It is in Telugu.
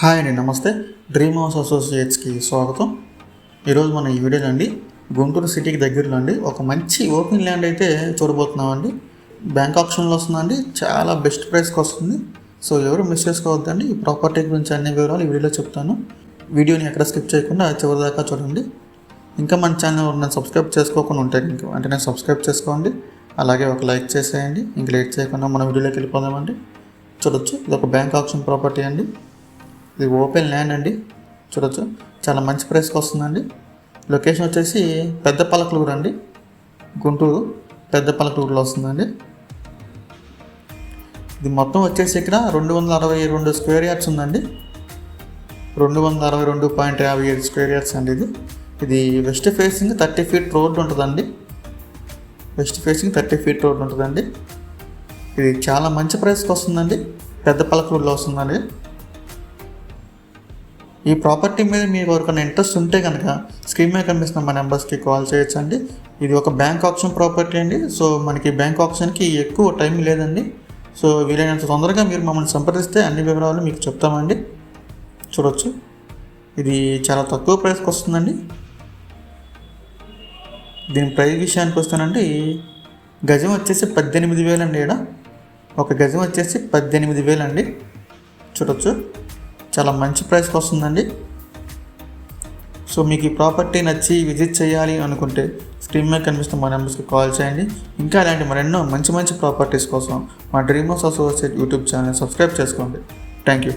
హాయ్ అండి నమస్తే. డ్రీమ్ హౌస్ అసోసియేట్స్కి స్వాగతం. ఈరోజు మనం ఈ వీడియోలో అండి గుంటూరు సిటీకి దగ్గరలో అండి ఒక మంచి ఓపెన్ ల్యాండ్ అయితే చూడబోతున్నామండి. బ్యాంక్ ఆప్షన్లో వస్తుందండి చాలా బెస్ట్ ప్రైస్కి వస్తుంది. సో ఎవరు మిస్ చేసుకోవద్దండి ఈ ప్రాపర్టీ గురించి అన్ని వివరాలు ఈ వీడియోలో చెప్తాను. వీడియోని ఎక్కడ స్కిప్ చేయకుండా చివరి దాకా చూడండి. ఇంకా మన ఛానల్ ఉన్న సబ్స్క్రైబ్ చేసుకోకుండా ఉంటే ఇంకా వెంటనే సబ్స్క్రైబ్ చేసుకోండి. అలాగే ఒక లైక్ చేసేయండి. ఇంక లేట్ చేయకుండా మన వీడియోలోకి వెళ్ళిపోదామండి. చూడొచ్చు ఇది ఒక బ్యాంక్ ఆప్షన్ ప్రాపర్టీ అండి. ఇది ఓపెన్ ల్యాండ్ అండి. చూడొచ్చు. చాలా మంచి ప్రైస్కి వస్తుందండి. లొకేషన్ వచ్చేసి పెద్ద పలకలూరు అండి. గుంటూరు పెద్ద పలకలూరులో వస్తుందండి. ఇది మొత్తం వచ్చేసి ఇక్కడ రెండు వందల అరవై రెండు స్క్వేర్ యార్డ్స్ ఉందండి. రెండు వందల అరవై రెండు పాయింట్ యాభై ఏడు స్క్వేర్ యార్డ్స్ అండి ఇది. ఇది west facing thirty feet road ఉంటుందండి. West facing thirty feet road ఉంటుందండి. ఇది చాలా మంచి ప్రైస్కి వస్తుందండి. పెద్ద పలకూరులో వస్తుందండి. ఈ ప్రాపర్టీ మీద మీకు ఎవరికైనా ఇంట్రెస్ట్ ఉంటే కనుక స్క్రీన్ మీద కనిపిస్తున్న మా నెంబర్స్కి కాల్ చేయొచ్చండి. ఇది ఒక బ్యాంక్ ఆప్షన్ ప్రాపర్టీ అండి. సో మనకి బ్యాంక్ ఆప్షన్కి ఎక్కువ టైం లేదండి. సో వీలైనంత తొందరగా మీరు మమ్మల్ని సంప్రదిస్తే అన్ని వివరాలు మీకు చెప్తామండి. చూడొచ్చు. ఇది చాలా తక్కువ ప్రైస్కి వస్తుందండి. దీని ప్రైస్ విషయానికి వస్తానండి. గజం వచ్చేసి పద్దెనిమిది వేలండి ఇక్కడ ఒక గజం వచ్చేసి పద్దెనిమిది వేలండి. చూడొచ్చు. చాలా మంచి ప్రైస్కి వస్తుందండి. సో మీకు ఈ ప్రాపర్టీ నచ్చి విజిట్ చేయాలి అనుకుంటే స్క్రీన్ మీద కనిపిస్తున్న మా నెంబర్స్కి కాల్ చేయండి. ఇంకా ఇలాంటి మరెన్నో మంచి మంచి ప్రాపర్టీస్ కోసం మా dreamers associate YouTube channel subscribe చేసుకోండి. Thank you